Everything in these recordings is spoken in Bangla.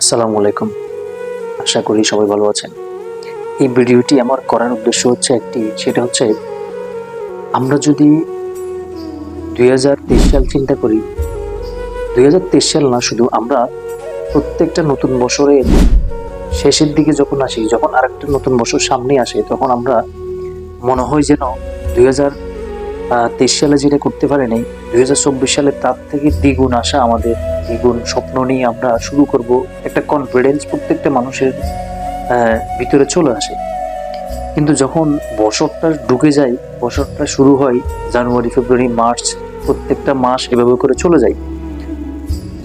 আসসালামু আলাইকুম। আশা করি সবাই ভালো আছেন। এই ভিডিওটি আমার করার উদ্দেশ্য হচ্ছে একটি, সেটা হচ্ছে আমরা যদি দুই সাল চিন্তা করি, দুই হাজার তেইশ সাল না, শুধু আমরা প্রত্যেকটা নতুন বছরের শেষের দিকে যখন আসি, যখন আরেকটা নতুন বছর সামনে আসে, তখন আমরা মনে হয় যেন দুই হাজার তেইশ সালে যেটা করতে পারেনি, দুই হাজার চব্বিশ সালে তার থেকে দ্বিগুণ আশা আমাদের, দ্বিগুণ স্বপ্ন নিয়ে আমরা শুরু করব। একটা কনফিডেন্স প্রত্যেকটা মানুষের ভিতরে চলে আসে। কিন্তু যখন বছরটা ঢুকে যায়, বছরটা শুরু হয়, জানুয়ারি, ফেব্রুয়ারি, মার্চ, প্রত্যেকটা মাস এভাবে করে চলে যায়।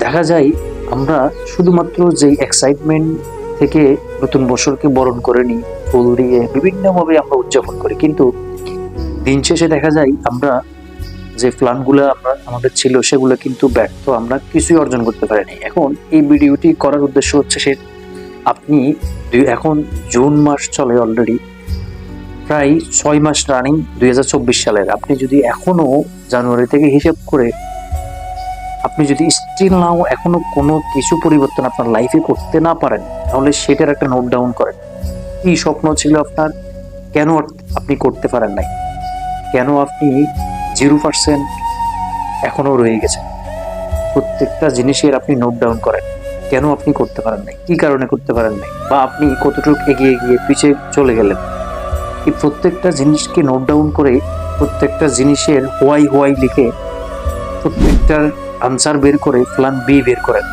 দেখা যায় আমরা শুধুমাত্র যে এক্সাইটমেন্ট থেকে নতুন বছরকে বরণ করে নিই, ফুল দিয়ে বিভিন্নভাবে আমরা উদযাপন করি। কিন্তু দিন শেষে দেখা যায় আমরা যে প্ল্যানগুলো আমরা আমাদের ছিল, সেগুলো কিন্তু ব্যর্থ আমরা কিছুই অর্জন করতে পারিনি। এখন এই ভিডিওটি করার উদ্দেশ্য হচ্ছে সে আপনি এখন জুন মাস চলে অলরেডি প্রায় ছয় মাস রানিং দুই হাজার চব্বিশ সালের। আপনি যদি এখনও জানুয়ারি থেকে হিসেব করে আপনি যদি স্টিল নাও এখনও কোনো কিছু পরিবর্তন আপনার লাইফে করতে না পারেন, তাহলে সেটার একটা নোট ডাউন করেন। কি স্বপ্ন ছিল আপনার? কেন আপনি করতে পারেন নাই? কেন আপনি জিরো পার্সেন্ট এখনও রয়ে গেছেন? প্রত্যেকটা জিনিসের আপনি নোট ডাউন করেন। কেন আপনি করতে পারেন নাই? কী কারণে করতে পারেন নাই? বা আপনি কতটুকু এগিয়ে গিয়ে পিছিয়ে চলে গেলেন? এই প্রত্যেকটা জিনিসকে নোট ডাউন করে প্রত্যেকটা জিনিসের হোয়াই হোয়াই লিখে প্রত্যেকটার আনসার বের করে প্ল্যান বি বের করেন।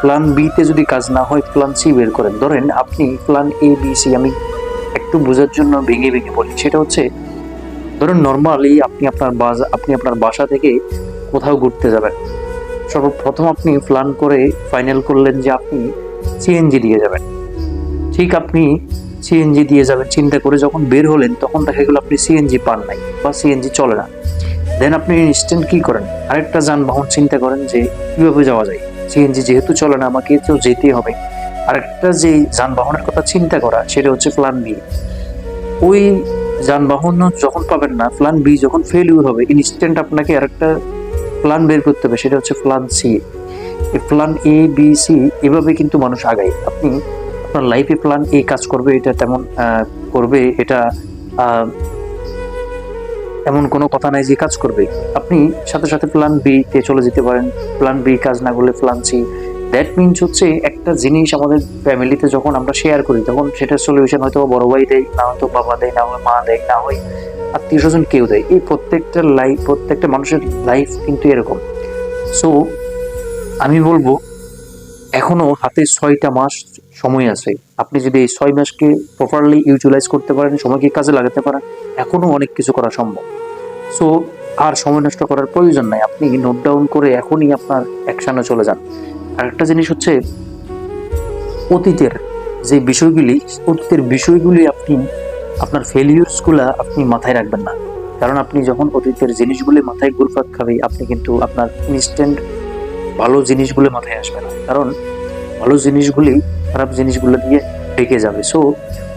প্ল্যান বিতে যদি কাজ না হয় প্ল্যান সি বের করেন। ধরেন আপনি প্ল্যান এ বি সি আমি একটু বোঝার জন্য ভেঙে ভেঙে বলি। সেটা হচ্ছে ধরুন নর্মালি আপনি আপনার আপনি আপনার বাসা থেকে কোথাও ঘুরতে যাবেন। সর্বপ্রথম আপনি প্ল্যান করে ফাইনাল করলেন যে আপনি সিএনজি দিয়ে যাবেন। ঠিক আপনি সিএনজি দিয়ে যাবেন, চিন্তা করে যখন বের হলেন তখন দেখা গেল আপনি সিএনজি পান নাই বা সিএনজি চলে না। দেন আপনি ইনস্ট্যান্ট কী করেন? আরেকটা যানবাহন চিন্তা করেন যে কীভাবে যাওয়া যায়? সিএনজি যেহেতু চলে না, আমাকে তো যেতেই হবে। আরেকটা যে যানবাহনের কথা চিন্তা করা, সেটা হচ্ছে প্ল্যান বি ওই যানবাহন যখন পাবেন না প্ল্যান বি যখন ফেলিউর হবে ইনস্ট্যান্ট আপনাকে আরেকটা প্ল্যান বের করতে হবে, সেটা হচ্ছে প্ল্যান সি এই প্ল্যান এ বি সি এভাবে কিন্তু মানুষ আগায়। আপনি আপনার লাইফে প্ল্যান এ কাজ করবে, এটা তেমন করবে, এটা এমন কোনো কথা নাই যে কাজ করবে। আপনি সাথে সাথে প্ল্যান বি তে চলে যেতে পারেন। প্ল্যান বি কাজ না করলে প্ল্যান সি দ্যাট মিনস হচ্ছে একটা জিনিস আমাদের ফ্যামিলিতে যখন আমরা শেয়ার করি, তখন সেটার সলিউশন হয়তো বড় ভাই দেয়, না হয়তো বাবা দেয়, না হয় মা দেয়, না হয় আত্মীয় স্বজন কেউ দেয়। এই প্রত্যেকটা লাইফ প্রত্যেকটা মানুষের লাইফ কিন্তু এরকম। সো আমি বলব, এখনও হাতে ছয়টা মাস সময় আছে। আপনি যদি এই ছয় মাসকে প্রপারলি ইউটিলাইজ করতে পারেন, সময়কে কাজে লাগাতে পারেন এখনও অনেক কিছু করা সম্ভব। সো আর সময় নষ্ট করার প্রয়োজন নাই। আপনি নোট ডাউন করে এখনই আপনার অ্যাকশনে চলে যান। আর একটা জিনিস হচ্ছে অতীতের যে বিষয়গুলি, অতীতের বিষয়গুলি আপনি, আপনার ফেলিউরসগুলা আপনি মাথায় রাখবেন না। কারণ আপনি যখন অতীতের জিনিসগুলি মাথায় ঘুরপাক খাবে আপনি কিন্তু আপনার ইনস্ট্যান্ট ভালো জিনিসগুলো মাথায় আসবে না। কারণ ভালো জিনিসগুলি খারাপ জিনিসগুলো দিয়ে ঢেকে যাবে। সো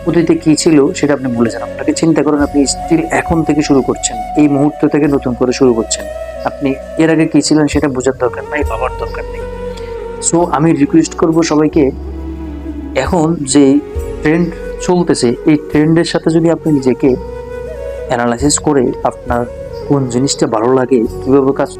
অতীতে কী ছিল সেটা আপনি ভুলে যান। আপনাকে চিন্তা করেন, আপনি স্টিল এখন থেকে শুরু করছেন। এই মুহূর্ত থেকে নতুন করে শুরু করছেন। আপনি এর আগে কী ছিলেন সেটা বোঝার দরকার নাই, ভাবার দরকার নেই। সো আমি রিকোয়েস্ট করব সবাইকে এখন যে ট্রেন্ড চলতেছে, এই ট্রেন্ডের সাথে যদি আপনি নিজেকে অ্যানালাইসিস করে আপনার কোন জিনিসটা ভালো লাগে, কীভাবে কাজ